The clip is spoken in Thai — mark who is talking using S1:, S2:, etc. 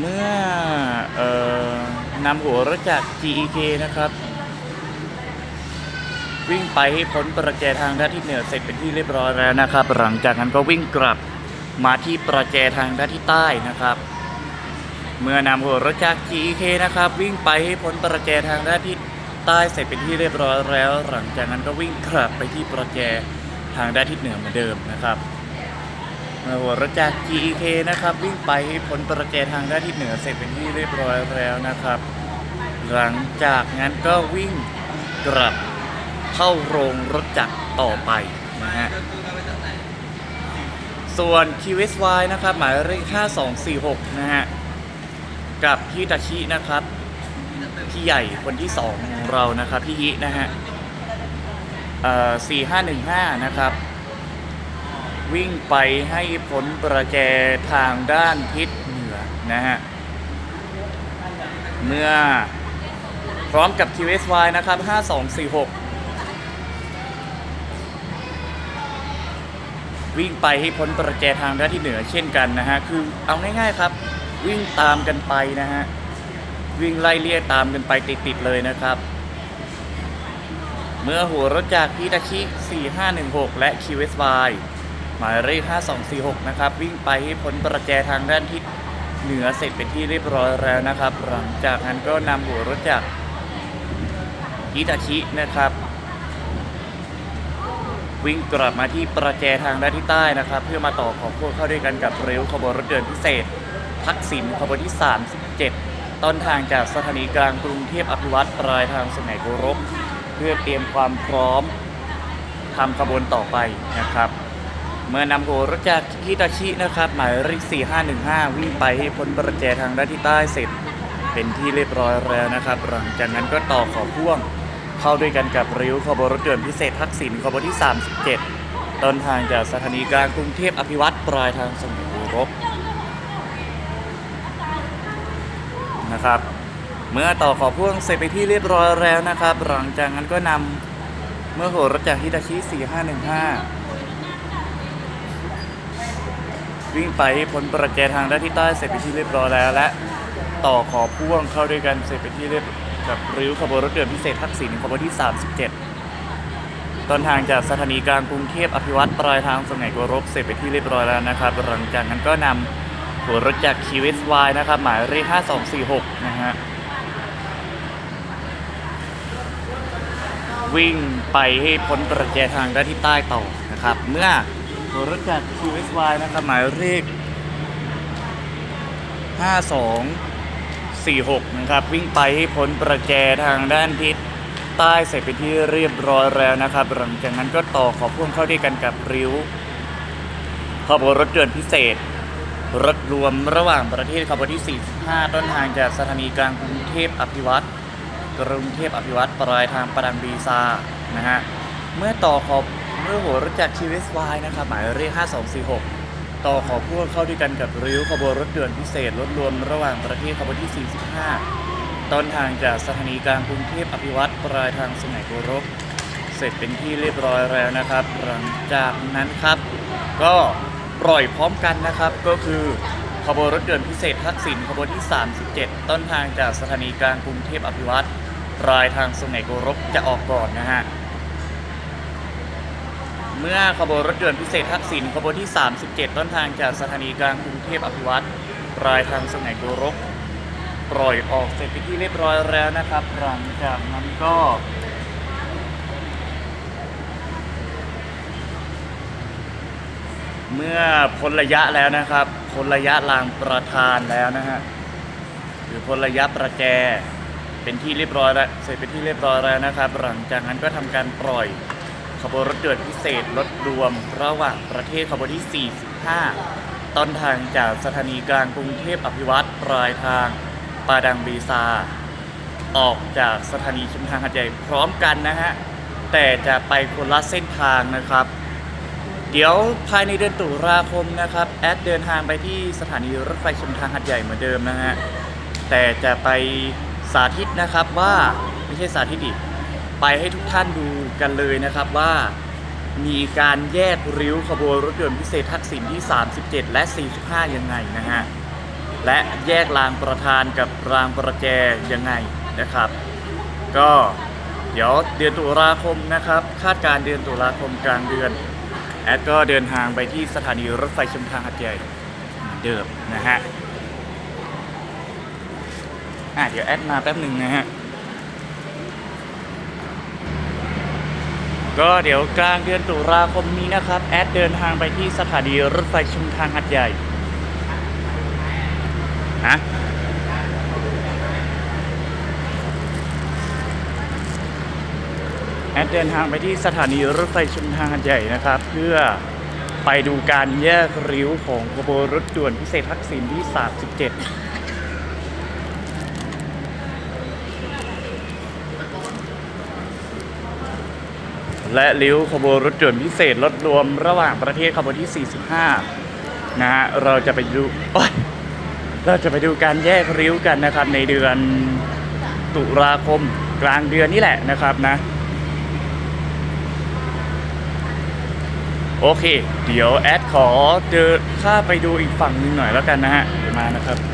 S1: เมื่อออนำหัวรถจาก GEK นะครับ วิ่งไปให้พ้นประแจทางด้านที่เหนือเสร็จเป็นที่เรียบร้อยแล้วนะครับ หลังจากนั้นก็วิ่งกลับมาที่ประแจทางด้านที่ใต้นะครับ เมื่อนำหัวรถจาก GEK นะครับ วิ่งไปให้พ้นประแจทางด้านที่ใต้เสร็จเป็นที่เรียบร้อยแล้ว หลังจากนั้นก็วิ่งกลับไปที่ประแจทางด้านทิศเหนือเหมือนเดิมนะครับ หัวรถจาก GEK นะครับ วิ่งไปพ้นประแจทางด้านทิศเหนือเสร็จเป็นที่เรียบร้อยแล้วนะครับ หลังจากนั้นก็วิ่งกลับเข้าโรงรถจักรต่อไปนะฮะส่วน QSY นะครับ หมายเลข 5246 นะฮะ กับพี่ตาชินะครับ พี่ใหญ่คนที่ 2 ของเรานะครับ พี่ฮินะฮะเอ่อ4515 นะครับ วิ่งไปให้พ้นประแจทางด้านทิศเหนือนะฮะ เมื่อพร้อมกับ QSY นะครับ 5246 วิ่งไปให้พ้นประแจทางด้านที่เหนือเช่นกันนะฮะ คือเอาง่ายๆครับ วิ่งตามกันไปนะฮะ วิ่งไล่เลี่ยตามกันไปติดๆเลยนะครับเมื่อหัวรถจากพิตาชิ4516 และ QSY หมายเลข5246 นะครับ วิ่งไปให้พ้นประแจทางด้านทิศเหนือเสร็จเป็นที่เรียบร้อยแล้วนะครับ หลังจากนั้นก็นำหัวรถจากพิตาชินะครับ วิ่งกลับมาที่ประแจทางด้านที่ใต้นะครับ เพื่อมาต่อของพวกเข้าด้วยกันกับเร็วขบวนรถเดินพิเศษ ทักษิณขบวนที่ 37 ต้นทางจากสถานีกลางกรุงเทพอภิวัตรปลายทางสมัยโกรบเพื่อเตรียมความพร้อมทำขบวนต่อไปนะครับ เมื่อนำหัวรถจากฮิตาชินะครับ หมายเลข4515 วิ่งไปให้พ้นประแจทางด้านที่ใต้เสร็จ เป็นที่เรียบร้อยแล้วนะครับ หลังจากนั้นก็ต่อขอพ่วง เข้าด้วยกันกับริ้วขบวนรถยนต์พิเศษทักษิณขบวนที่ 37 ต้นทางจากสถานีกลางกรุงเทพอภิวัตรปลายทางสมุทรรบนะครับ เมื่อต่อขอพ่วงเสร็จไปที่เรียบร้อยแล้วนะครับ หลังจากนั้นก็นำเมื่อโหรถจากฮิตาชิ4515 วิ่งไปให้พ้นประแจทางด้านที่ใต้เสร็จไปที่เรียบร้อยแล้ว และต่อขอพ่วงเข้าด้วยกันเสร็จไปที่เรียบกับริ้วขบวนรถเดินพิเศษทักษิณขบวนที่ 37 ต้นทางจากสถานีกลางกรุงเทพอภิวัตรปลายทางสมัยกรบเสร็จไปที่เรียบร้อยแล้วนะครับหลังจากนั้นก็นำหัวรถจากคีวิสวายนะครับหมายเลข5246 นะฮะวิ่งไปให้พ้นประแจทางด้านที่ใต้ต่อนะครับ เมื่อ หัวรถจาก QSY นะครับ หมายเลข5246 นะครับ วิ่งไปให้พ้นประแจทางด้านทิศใต้เสร็จเป็นที่เรียบร้อยแล้วนะครับ หลังจากนั้นก็ต่อขอพ่วงเข้าด้วยกันกับริ้วขบวนรถยนต์พิเศษ รถรวมระหว่างประเทศขบวนที่ 45 ต้นทางจากสถานีกลางกรุงเทพอภิวัตรกรุงเทพอภิวัตรปลายทางประดังบีซานะฮะ เมื่อต่อขอบ เมื่อหัวรถจากรชีวิสวายนะครับหมายเลข5246 ต่อขอพ่วงเข้าด้วยกันกับริ้วขบวนรถด่วนพิเศษรถรวมระหว่างประเทศขบวนที่ 45 ต้นทางจากสถานีกลางกรุงเทพอภิวัตรปลายทางสมัยโกรบเสร็จเป็นที่เรียบร้อยแล้วนะครับ หลังจากนั้นครับ ก็ปล่อยพร้อมกันนะครับก็คือขบวนรถยนต์พิเศษทักษิณขบวนที่ 37 ต้นทางจากสถานีกลางกรุงเทพอภิวัตรปลายทางสุไหงโกรบจะออกก่อนนะฮะ เมื่อขบวนรถยนต์พิเศษทักษิณขบวนที่ 37 ต้นทางจากสถานีกลางกรุงเทพอภิวัตรปลายทางสุไหงโกรบปล่อยออกเสร็จเป็นที่เรียบร้อยแล้วนะครับ หลังจากนั้นก็เมื่อพ้นระยะแล้วนะครับพ้นระยะรางประธานแล้วนะฮะหรือพ้นระยะประแจเป็นที่เรียบร้อยแล้วเสร็จเป็นที่เรียบร้อยแล้วนะครับ หลังจากนั้นก็ทำการปล่อย ขบวนรถยนต์พิเศษรถรวม ระหว่างประเทศขบวนที่ 45 ต้นทางจากสถานีกลางกรุงเทพอภิวัตรปลายทางปาดังบีซา ออกจากสถานีชุมทางหัดใหญ่พร้อมกันนะฮะ แต่จะไปคนละเส้นทางนะครับ เดี๋ยวภายในเดือนตุลาคมนะครับ แอดเดินทางไปที่สถานีรถไฟชุมทางหัดใหญ่เหมือนเดิมนะฮะ แต่จะไปสาธิตนะครับว่าไม่ใช่สาธิตดิ ไปให้ทุกท่านดูกันเลยนะครับว่ามีการแยกริ้วขบวนรถยนต์พิเศษทักษิณที่ 37 และ 45 ยังไงนะฮะ และแยกรางประธานกับรางประแจยังไงนะครับ ก็เดี๋ยวเดือนตุลาคมนะครับ คาดการเดือนตุลาคมกลางเดือน แอดก็เดินทางไปที่สถานีรถไฟชุมทางหัดใหญ่เหมือนเดิมนะฮะอะเดี๋ยวแอดมาแป๊บหนึ่งนะฮะ ก็เดี๋ยวกลางเดือนตุลาคมนี้นะครับ แอดเดินทางไปที่สถานีรถไฟชุมทางหัดใหญ่ฮะแอดเดินทางไปที่สถานีรถไฟชุมทางหัดใหญ่นะครับ เพื่อไปดูการแยกริ้วของขบวนรถด่วนพิเศษทักษิณที่ 37 และริ้วขบวนรถด่วนพิเศษรถรวมระหว่างประเทศขบวนที่ 45 นะฮะเราจะไปดูเราจะไปดูการแยกริ้วกันนะครับ ในเดือนตุลาคมกลางเดือนนี่แหละนะครับนะ โอเค เดี๋ยวแอดขอเดินข้าไปดูอีกฝั่งหนึงหน่อยแล้วกันนะฮะเดี๋ยวมานะครับ